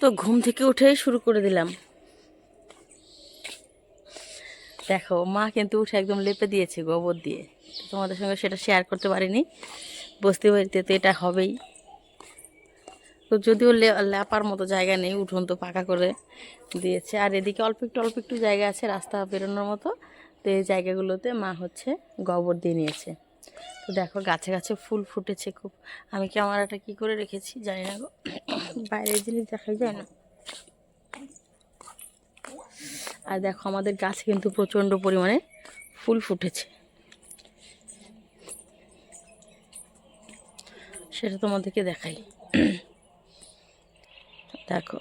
তো ঘুম থেকে উঠেই শুরু করে দিলাম। দেখো, মা কিন্তু উঠে একদম লেপে দিয়েছে গোবর দিয়ে। তোমাদের সঙ্গে সেটা শেয়ার করতে পারিনি। বসতে বাড়িতে তো এটা হবেই। তো যদিও লেপার মতো জায়গা নেই, উঠোন তো পাকা করে দিয়েছে। আর এদিকে অল্প একটু অল্প একটু জায়গা আছে রাস্তা বেরোনোর মতো। তো এই জায়গাগুলোতে মা হচ্ছে গোবর দিয়ে নিয়েছে। তো দেখো, গাছে গাছে ফুল ফুটেছে খুব। আমি ক্যামেরাটা কি করে রেখেছি জানি না গো। বাইরের জিনিস দেখাই যায় না। আর দেখো আমাদের গাছে কিন্তু প্রচণ্ড পরিমাণে ফুল ফুটেছে। সেটা তোমাদেরকে দেখাই। দেখো।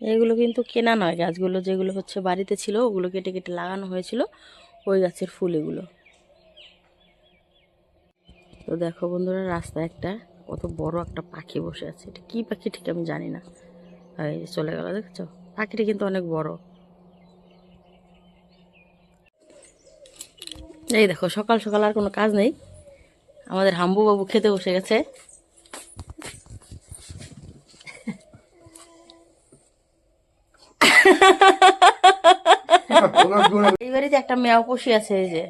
এগুলো কিন্তু কেনা নয়, গাছগুলো যেগুলো হচ্ছে বাড়িতে ছিল, ওগুলো কেটে কেটে লাগানো হয়েছিল, ওই গাছের ফুল এগুলো। তো দেখো বন্ধুরা রাস্তা একটা কত বড় একটা পাখি বসে আছে। এটা কি পাখি ঠিক আমি জানি না। এই চলে গেল দেখছ? পাখিটা কিন্তু অনেক বড়। এই দেখো সকাল সকাল আর কোনো কাজ নেই। আমাদের হাম্বু বাবু খেতে বসে গেছে। এই বাড়িতে একটা মেয়াও পুষি আছে এই যে।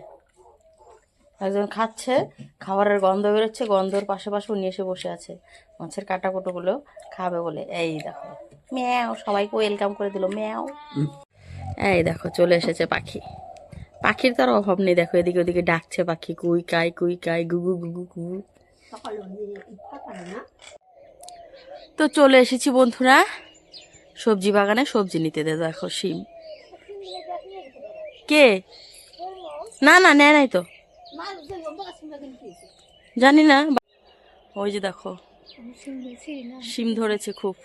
একজন খাচ্ছে, খাবারের গন্ধ বেরোচ্ছে, গন্ধর পাশে পাশে নিয়ে এসে বসে আছে। মাছের কাটা কুটোগুলো খাবে বলে। এই দেখো। ম্যাও, সবাইকে ওয়েলকাম করে দিল। ম্যাও। এই দেখো, চলে এসেছে পাখি। পাখির তো আর অভাব নেই। দেখো, এদিকে ওদিকে ডাকছে পাখি। কুই, কাই কুই, কাই গুগু গুগু গুগু তো চলে এসেছি বন্ধুরা। সবজি বাগানে সবজি নিতে। দে দেখো, শিম। কে? না না, নেয় নাই তো। জানি না। ওই যে দেখো, শিম ধরেছে খুব।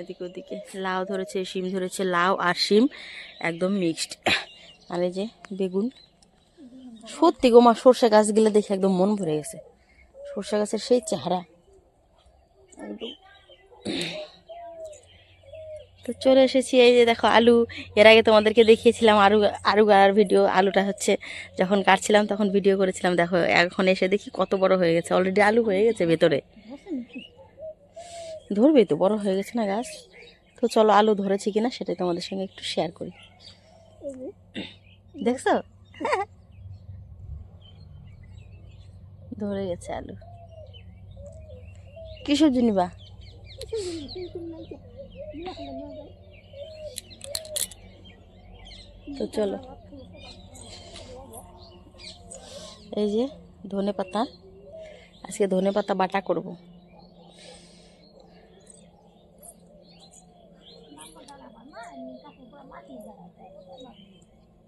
এদিকে ওদিকে, লাউ ধরেছে, শিম ধরেছে, লাউ আর শিম একদম মিক্সড আর এই যে বেগুন। সত্যি গো মা, সর্ষে গাছগুলো দেখে একদম মন ভরে গেছে। সর্ষে গাছের সেই চেহারা। একদম তো চলে এসেছি, এই যে দেখো আলু। এর আগে তোমাদেরকে দেখিয়েছিলাম আলু আলু গাড়ার ভিডিও, আলুটা হচ্ছে যখন কাটছিলাম তখন ভিডিও করেছিলাম, দেখো, এখন এসে দেখি কত বড় হয়ে গেছে অলরেডি আলু হয়ে গেছে ভেতরে। ধরবে তো, বড় হয়ে গেছে না গাছ। তো চলো আলু ধরেছি কিনা সেটাই তোমাদের সঙ্গে একটু শেয়ার করি। দেখছ? ধরে গেছে আলু। কি সবজি নিবা তো চলো। এই যে ধনে পাতা। আজকে ধনে পাতা বাটা করব।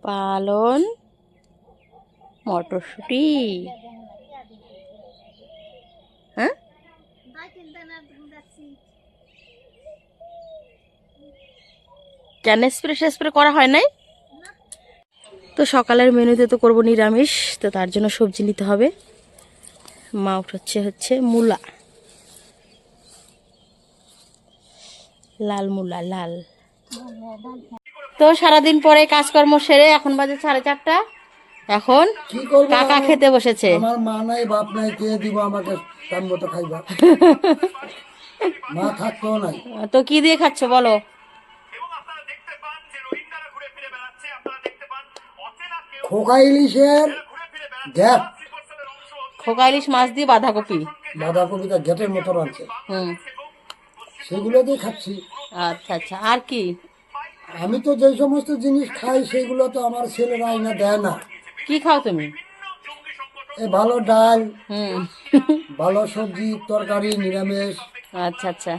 পালন মটরশুঁটি। হ্যাঁ? কেন স্প্রে স্প্রে করা হয় নাই? তো সকালের মেনুতে তো করব নিরামিষ তো তার জন্য সবজি নিতে হবে। মা উঠাচ্ছে হচ্ছে মূলা। লাল মূলা লাল। তো সারাদিন পরে কাজকর্ম সেরে এখন বাজে সাড়ে চারটা। এখন কাকা খেতে বসেছে। আমার মা নাই বাপ নাই কে দিব আমাকে? তার মতো খাইবা। মা থাকতেও নাই। তো কি দিয়ে খাচ্ছ বলো। খোকা ইলিশের গ্যাপ। খোকা ইলিশ মাছ দিয়ে বাঁধাকপি। বাঁধাকপিটা গ্যাটের মতো রাখছে হুম। সেগুলো দিয়ে খাচ্ছি। আচ্ছা আচ্ছা। আর কি? আমি তো যে সমস্ত জিনিস খাই সেগুলো তো আমার ছেলেরা আইনা দেয় না। কি খাও তুমি? এ ভালো ডাল হুম। ভালো সবজি তরকারি নিরামিষ। আচ্ছা আচ্ছা